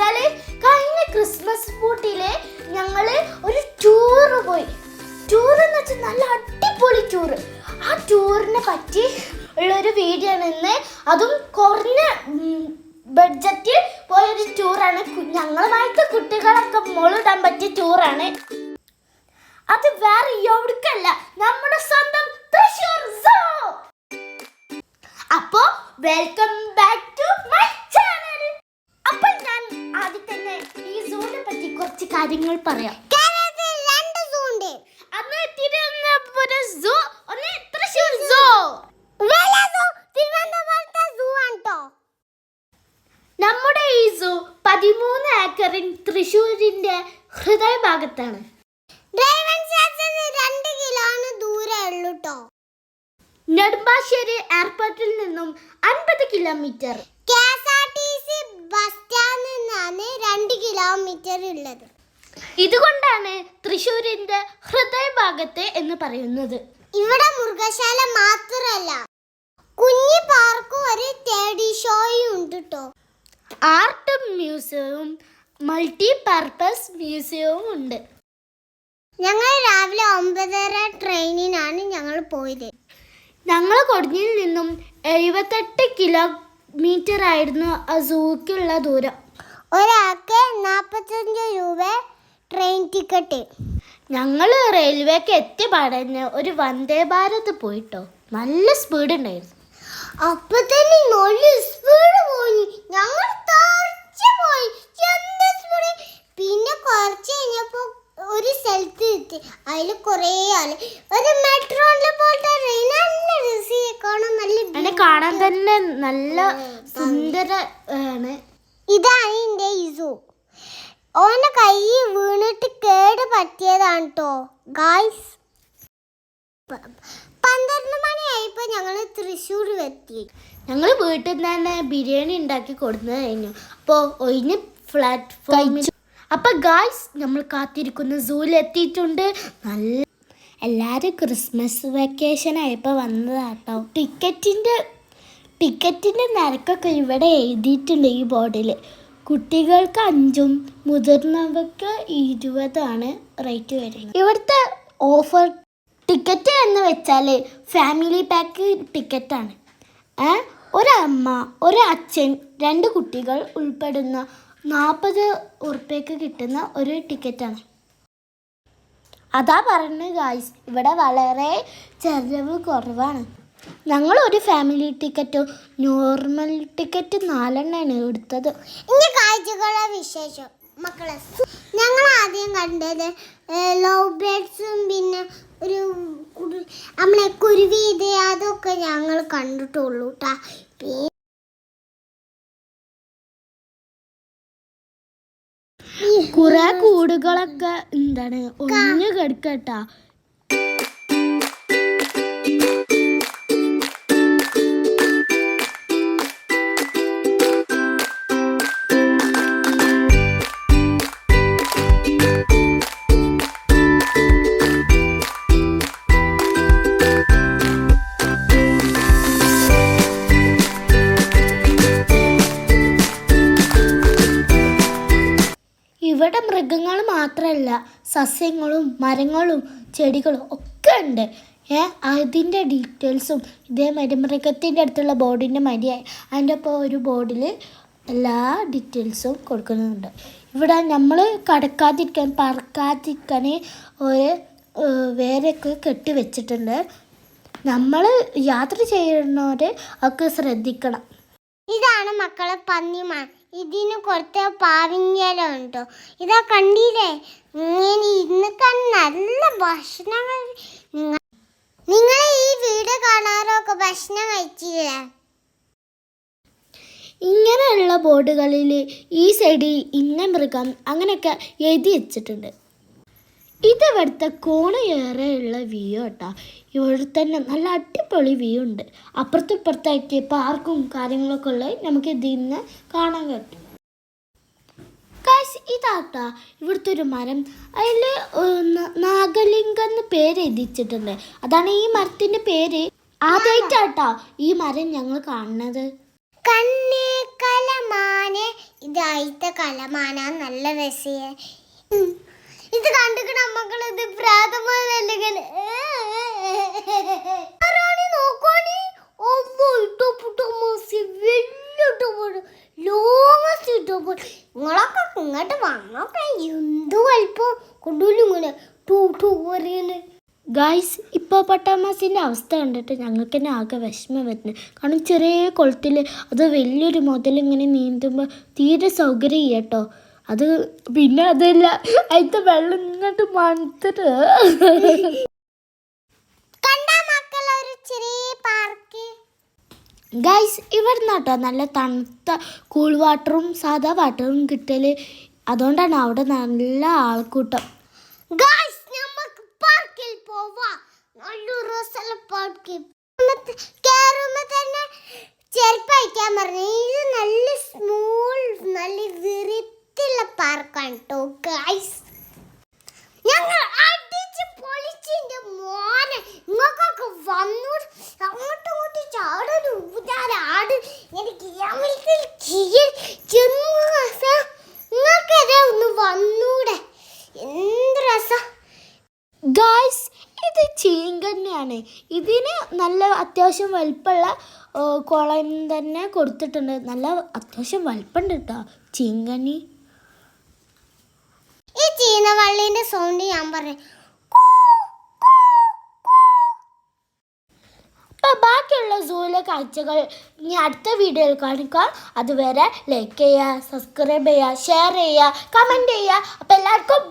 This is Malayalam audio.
വെച്ചാൽ കഴിഞ്ഞ ക്രിസ്മസ് ബൂട്ടിൽ ഞങ്ങൾ ഒരു ടൂറ് പോയി. ടൂർ എന്ന് വെച്ചാൽ നല്ല അടിപൊളി ടൂർ ആ ടൂറിനെ പറ്റി ഉള്ളൊരു വീഡിയോ ആണ് ഇന്ന്. അതും കുറഞ്ഞ ബഡ്ജറ്റിൽ പോയൊരു ടൂറാണ് ഞങ്ങളുമായിട്ട് കുട്ടികളൊക്കെ മുളിടാൻ പറ്റിയ ടൂറാണ് അത് വേറെ എവിടേക്കല്ല നമ്മുടെ സ്വന്തം തൃശ്ശൂർ അപ്പോ വെൽക്കം ആണ് പറയാം നമ്മുടെ ഈ സൂ പതിമൂന്ന് ഏക്കറിൻ തൃശ്ശൂരിന്റെ ഹൃദയഭാഗത്താണ്. രണ്ട് കിലോന് ദൂരേ ഉള്ളൂ ട്ടോ. നെടുമ്പാശ്ശേരി എയർപോർട്ടിൽ നിന്നും അൻപത് kilometre. K S R T C bus സ്റ്റാൻഡിൽ നിന്നാണ് രണ്ട് കിലോമീറ്റർ ഉള്ളത്. ഇതുകൊണ്ടാണ് തൃശ്ശൂരിന്റെ ഹൃദയഭാഗത്തെ എന്ന് പറയുന്നത്. ഇവിടെ മൃഗശാല മാത്രല്ല കുഞ്ഞി പാർക്ക് ഒരു തേടി ഷോയും ഉണ്ട് കേട്ടോ ആർട്ട് മ്യൂസിയവും മൾട്ടി പർപ്പസ് മ്യൂസിയവും ഉണ്ട്. ഞങ്ങൾ രാവിലെ ഒമ്പതര ട്രെയിനിനാണ് ഞങ്ങൾ പോയത്. ഞങ്ങൾ കൊടിഞ്ഞിൽ നിന്നും എഴുപത്തെട്ട് കിലോമീറ്റർ ആയിരുന്നു ആ സൂക്കുള്ള ദൂരം. ഒരാൾക്ക് നാൽപ്പത്തഞ്ച് രൂപ ടിക്കറ്റ് ഞങ്ങൾ റെയിൽവേക്ക് എത്തി പാടന്നെ ഒരു വന്ദേ ഭാരത് പോയിട്ടോ. നല്ല സ്പീഡ് ഉണ്ടായിരുന്നു അപ്പൊ തന്നെ നല്ല സ്പീഡ് പോയി. ഞങ്ങൾ പോയി. സ്പീഡ് പിന്നെ കുറച്ച് കഴിഞ്ഞപ്പോ ഒരു സ്ഥലത്ത് എത്തി. അതിൽ കുറേ ആൾ. ഒരു മെട്രോയിലെ പോലത്തെ ട്രെയിൻ നല്ല കാണാൻ നല്ല കാണാൻ തന്നെ നല്ല സുന്ദര ആണ്. ഇതാണ് എന്റെ ഇസു ഓന്റെ കൈ വീണിട്ട് കേട് പറ്റിയതാണ് കേട്ടോ ഗായ്സ് പന്ത്രണ്ട് മണിയായിപ്പോൾ ഞങ്ങൾ തൃശ്ശൂർ എത്തി. ഞങ്ങൾ വീട്ടിൽ നിന്ന് തന്നെ ബിരിയാണി ഉണ്ടാക്കി കൊടുത്തു കഴിഞ്ഞു. അപ്പോൾ ഒഴിഞ്ഞ് പ്ലാറ്റ്ഫോമിൽ അപ്പൊ ഗായ്സ് നമ്മൾ കാത്തിരിക്കുന്ന. സൂവിൽ എത്തിയിട്ടുണ്ട്. നല്ല എല്ലാവരും ക്രിസ്മസ് വെക്കേഷൻ ആയപ്പോൾ വന്നതാട്ടോ. ടിക്കറ്റിന്റെ ടിക്കറ്റിന്റെ നിരക്കൊക്കെ ഇവിടെ എഴുതിയിട്ടുണ്ട് ഈ ബോർഡിൽ കുട്ടികൾക്ക് അഞ്ചും മുതിർന്നവർക്ക് ഇരുപതാണ് റേറ്റ് വരുന്നത്. ഇവിടുത്തെ ഓഫർ ടിക്കറ്റ് എന്ന് വെച്ചാൽ ഫാമിലി പാക്ക് ടിക്കറ്റാണ് ഒരമ്മ ഒരു അച്ഛൻ രണ്ട് കുട്ടികൾ ഉൾപ്പെടുന്ന നാൽപ്പത് ഉറുപ്പ്യക്ക് കിട്ടുന്ന ഒരു ടിക്കറ്റാണ് അതാ പറഞ്ഞു ഗായ്സ് ഇവിടെ വളരെ ചെലവ് കുറവാണ്. ഞങ്ങൾ ഒരു ഫാമിലി ടിക്കറ്റ് നോർമൽ ടിക്കറ്റ് നാലെണ്ണാണ് എടുത്തത്. ഇനി കാഴ്ചകളെ വിശേഷം. മക്കളെ ഞങ്ങൾ ആദ്യം കണ്ടത് ലവ് ബേഡ്സും പിന്നെ ഒരു നമ്മളെ കുരുവി ഇത് അതൊക്കെ ഞങ്ങൾ കണ്ടിട്ടുള്ളൂ കേട്ടോ കുറെ കൂടുകളൊക്കെ എന്താണ് ഒഴിഞ്ഞു കിടക്കട്ടാ ഇവിടെ മൃഗങ്ങൾ മാത്രമല്ല സസ്യങ്ങളും മരങ്ങളും ചെടികളും ഒക്കെ ഉണ്ട്. ഏ അതിന്റെ ഡീറ്റെയിൽസും ഇതേമാതിരി മൃഗത്തിന്റെ അടുത്തുള്ള ബോർഡിന്റെ മതിയായി അതിന്റെ ഒപ്പം ഒരു ബോർഡിൽ എല്ലാ ഡീറ്റെയിൽസും കൊടുക്കുന്നുണ്ട്. ഇവിടെ നമ്മൾ കടക്കാതിരിക്കാൻ പറക്കാതിരിക്കാൻ ഒരു വേരൊക്കെ കെട്ടി വെച്ചിട്ടുണ്ട്. നമ്മൾ യാത്ര ചെയ്യുന്നവരെ ഒക്കെ ശ്രദ്ധിക്കണം. ഇതാണ് മക്കളെ പന്നിമാൻ. ഇതിന് കുറച്ച് പാവിങ്ങലം ഉണ്ടോ ഇതാ കണ്ടില്ലേ? ഇങ്ങനെ ഇന്നൊക്കെ നല്ല ഭക്ഷണങ്ങൾ നിങ്ങൾ ഈ വീട് കാണാറൊക്കെ ഭക്ഷണം കഴിച്ചില്ലേ? ഇങ്ങനെയുള്ള ബോർഡുകളിൽ ഈ സൈഡിൽ ഇന്ന മൃഗം അങ്ങനെയൊക്കെ എഴുതി വെച്ചിട്ടുണ്ട്. ഇത് ഇവിടുത്തെ കോണയേറെയുള്ള വ്യൂ കേട്ടോ. ഇവിടെ തന്നെ നല്ല അടിപൊളി വ്യൂ ഉണ്ട്. അപ്പുറത്തും ഇപ്പുറത്തായിട്ട് പാർക്കും കാര്യങ്ങളൊക്കെ ഉള്ളത് നമുക്ക് ഇതിൽ നിന്ന് കാണാൻ പറ്റും. കാശ് ഇതാട്ടാ ഇവിടുത്തെ ഒരു മരം. അതിൽ നാഗലിംഗം എന്ന് പേര് എഴുതിച്ചിട്ടുണ്ട്. അതാണ് ഈ മരത്തിന്റെ പേര്. ആദ്യമായിട്ടാട്ടോ ഈ മരം ഞങ്ങൾ കാണുന്നത്. കണ്ണേ കലമാനെ. ഇതായിത്തെ കലമാന. നല്ല രസിയെ ഇത് മക്കൾ ഇത് പ്രാതമാനല്ലേ ഇങ്ങോട്ട് ടൂ ടൂ ഗായ്സ് ഇപ്പോൾ പട്ടാമാസിന്റെ അവസ്ഥ കണ്ടിട്ട് ഞങ്ങൾക്ക് തന്നെ ആകെ വിഷമം വരുന്നത് കാരണം ചെറിയ കുളത്തിൽ അത് വലിയൊരു മുതൽ ഇങ്ങനെ നീന്തുമ്പോൾ തീരെ സൗകര്യം കേട്ടോ. അത് പിന്നെ അതല്ല അതിന്റെ വെള്ളം ഇങ്ങോട്ട് മണത്തിട്ട്. ഗൈസ് ഇവിടുന്ന് കേട്ടോ നല്ല തണുത്ത കൂൾ വാട്ടറും സാധാ വാട്ടറും കിട്ടൽ. അതുകൊണ്ടാണ് അവിടെ നല്ല ആൾക്കൂട്ടം. ഗൈസ് നമുക്ക് പാർക്കിൽ പോവാ. നല്ലൊരു പാർക്കിൽ പാർക്ക് കേറുമ്പോ തന്നെ ചെരുപ്പ് ഇതിന് നല്ല അത്യാവശ്യം വലിപ്പമുള്ള കുളം തന്നെ കൊടുത്തിട്ടുണ്ട്. നല്ല അത്യാവശ്യം വലിപ്പമുണ്ട് കേട്ടോ ചീങ്കണ്ണി ഈ ചീനവള്ളീന്റെ സൗണ്ട് ഞാൻ പറഞ്ഞു. ബാക്കിയുള്ള സൂയിലെ കാഴ്ചകൾ ഇനി അടുത്ത വീഡിയോയിൽ കാണിക്കാം. അതുവരെ ലൈക്ക് ചെയ്യുക സബ്സ്ക്രൈബ് ചെയ്യുക ഷെയർ ചെയ്യുക കമന്റ് ചെയ്യുക. അപ്പോൾ എല്ലാവർക്കും